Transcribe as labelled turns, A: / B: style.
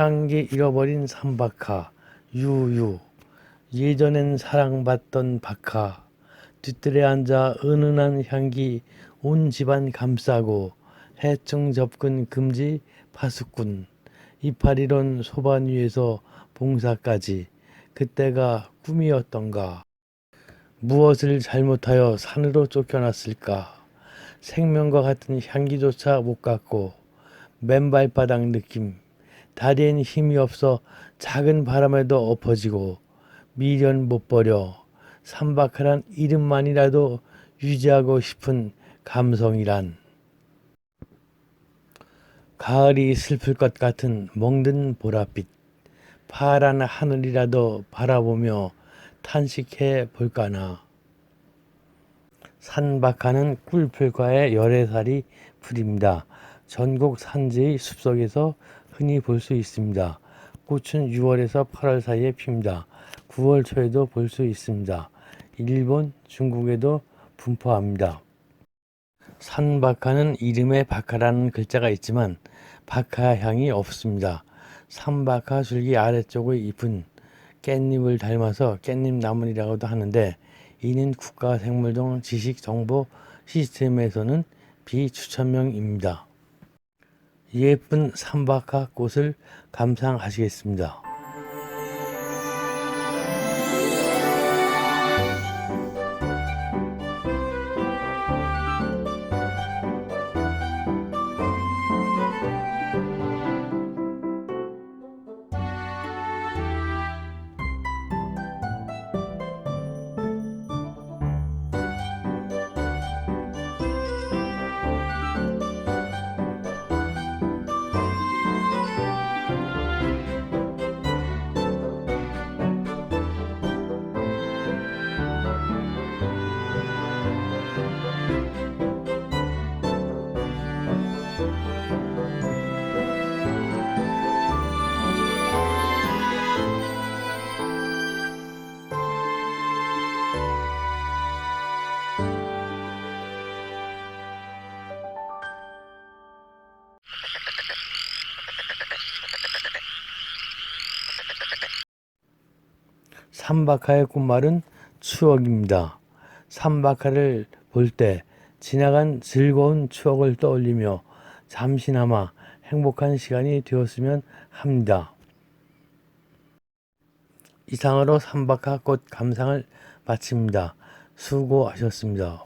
A: 향기 잃어버린 삼박하 유유. 예전엔 사랑받던 박하. 뒤뜰에 앉아 은은한 향기 온 집안 감싸고 해충 접근 금지 파수꾼. 이파리론 소반 위에서 봉사까지 그때가 꿈이었던가. 무엇을 잘못하여 산으로 쫓겨났을까. 생명과 같은 향기조차 못 갖고 맨발바닥 느낌 다리엔 힘이 없어 작은 바람에도 엎어지고 미련 못 버려 삼박하란 이름만이라도 유지하고 싶은 감성이란 가을이 슬플 것 같은 먹는 보랏빛 파란 하늘이라도 바라보며 탄식해 볼까나 산박하는 꿀풀과의 열애살이 풀입니다. 전국 산지의 숲속에서 흔히 볼 수 있습니다. 꽃은 6월에서 8월 사이에 핍니다. 9월 초에도 볼 수 있습니다. 일본, 중국에도 분포합니다. 산박하는 이름에 박하라는 글자가 있지만 박하 향이 없습니다. 산박하 줄기 아래쪽의 잎은 깻잎을 닮아서 깻잎 나물이라고도 하는데 이는 국가생물종 지식정보 시스템에서는 비추천명입니다. 예쁜 삼박하 꽃을 감상하시겠습니다. 삼박하의 꽃말은 추억입니다. 삼박하를 볼 때 지나간 즐거운 추억을 떠올리며 잠시나마 행복한 시간이 되었으면 합니다. 이상으로 삼박하 꽃 감상을 마칩니다. 수고하셨습니다.